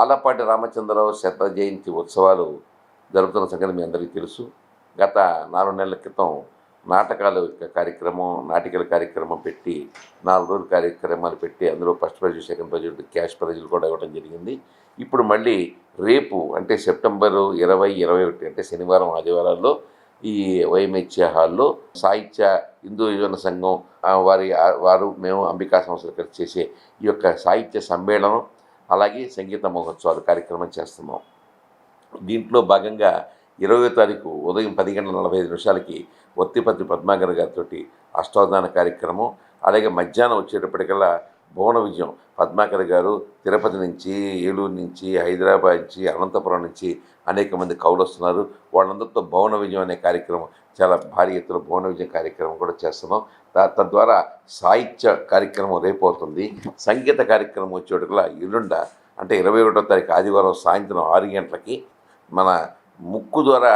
ఆలపాటి రామచంద్రరావు శత జయంతి ఉత్సవాలు జరుగుతున్న సంగతి మీ అందరికీ తెలుసు. గత నాలుగు నెలల క్రితం నాటకాలు కార్యక్రమం నాటికల కార్యక్రమం పెట్టి నాలుగు రోజుల కార్యక్రమాలు పెట్టి అందులో first prize second prize cash ప్రైజులు కూడా ఇవ్వడం జరిగింది. ఇప్పుడు మళ్ళీ రేపు అంటే సెప్టెంబరు ఇరవై ఇరవై ఒకటి అంటే శనివారం ఆదివారాల్లో ఈ వైఎంహెచ్ఏ హాల్లో సాహిత్య హిందూ యువన సంఘం వారి వారు మేము అంబికా సంస్థలు కలిసి చేసే ఈ యొక్క సాహిత్య సమ్మేళనం అలాగే సంగీత మహోత్సవాలు కార్యక్రమం చేస్తున్నాం. దీంట్లో భాగంగా ఇరవై తారీఖు ఉదయం పది గంటల నలభై ఐదు నిమిషాలకి ఒత్తిపత్తి పద్మాగర్ గారితో అష్టావధాన కార్యక్రమం అలాగే మధ్యాహ్నం వచ్చేటప్పటికల్లా భువన విజయం. పద్మాకర్ గారు తిరుపతి నుంచి ఏలూరు నుంచి హైదరాబాద్ నుంచి అనంతపురం నుంచి అనేక మంది కవులు వస్తున్నారు వాళ్ళందరితో భువన విజయం అనే కార్యక్రమం చాలా భారీ ఎత్తున భువన విజయం కార్యక్రమం కూడా చేస్తున్నాం. తద్వారా సాహిత్య కార్యక్రమం రేపు అవుతుంది సంగీత కార్యక్రమం వచ్చేటట్లా ఎల్లుండ అంటే ఇరవై ఒకటో తారీఖు ఆదివారం సాయంత్రం ఆరు గంటలకి మన ముక్కు ద్వారా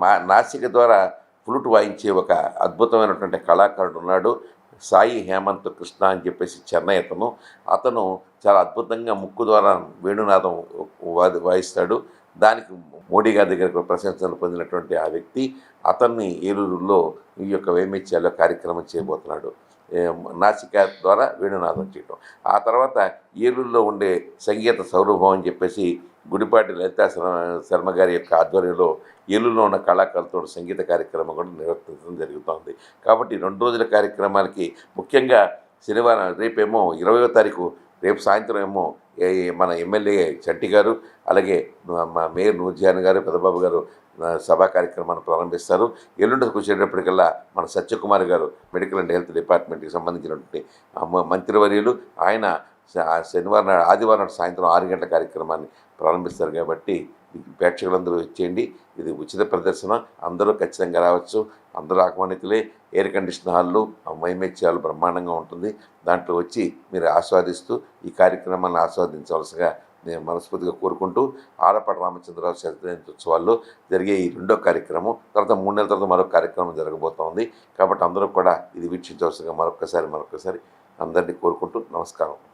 మా- నాసిక ద్వారా ఫ్లూట్ వాయించే ఒక అద్భుతమైనటువంటి కళాకారుడు ఉన్నాడు. సాయి హేమంత్ కృష్ణ అని చెప్పేసి చెన్నై అతను. అతను చాలా అద్భుతంగా ముక్కు ద్వారా వేణునాదం వాయిస్తాడు. దానికి మోడీ గారి దగ్గర ప్రశంసలు పొందినటువంటి ఆ వ్యక్తి అతన్ని ఏలూరులో ఈ యొక్క వేమిచ్యాలో కార్యక్రమం చేయబోతున్నాడు. నాసిక ద్వారా వేణునాదం చేయటం. ఆ తర్వాత ఏలూరులో ఉండే సంగీత సౌరభం అని చెప్పేసి గుడిపాటి లలితా శర్మ గారి యొక్క ఆధ్వర్యంలో ఏలూరులో ఉన్న కళాకారులతో సంగీత కార్యక్రమం కూడా నిర్వర్తించడం జరుగుతోంది. కాబట్టి రెండు రోజుల కార్యక్రమానికి ముఖ్యంగా శనివారం రేపేమో ఇరవయో తారీఖు రేపు సాయంత్రం ఏమో ఏ- మన ఎమ్మెల్యే చట్టి గారు అలాగే మా మేయర్ నూర్జాన్ గారు పెద్దబాబు గారు సభా కార్యక్రమాన్ని ప్రారంభిస్తారు. ఎల్లుండికి వచ్చేటప్పటికల్లా మన సత్యకుమార్ గారు మెడికల్ అండ్ హెల్త్ డిపార్ట్మెంట్కి సంబంధించినటువంటి మంత్రివర్యులు ఆయన ఆ శనివారం ఆదివారం సాయంత్రం ఆరు గంటల కార్యక్రమాన్ని ప్రారంభిస్తారు కాబట్టి ప్రేక్షకులందరూ ఇచ్చేయండి. ఇది ఉచిత ప్రదర్శన. అందరూ ఖచ్చితంగా రావచ్చు. అందరూ ఆహ్వానితులే. ఎయిర్ కండిషన్ హాళ్ళు మైమెచ్చి బ్రహ్మాండంగా ఉంటుంది. దాంట్లో వచ్చి మీరు ఆస్వాదిస్తూ ఈ కార్యక్రమాన్ని ఆస్వాదించవలసిగా నేను మనస్ఫూర్తిగా కోరుకుంటూ ఆడపాటి రామచంద్రరావు శతజయంతి ఉత్సవాల్లో జరిగే ఈ రెండో కార్యక్రమం తర్వాత మూడు నెలల తర్వాత మరొక కార్యక్రమం జరగబోతోంది. కాబట్టి అందరూ కూడా ఇది వీక్షించవలసిగా మరొకసారి మరొకసారి అందరినీ కోరుకుంటూ నమస్కారం.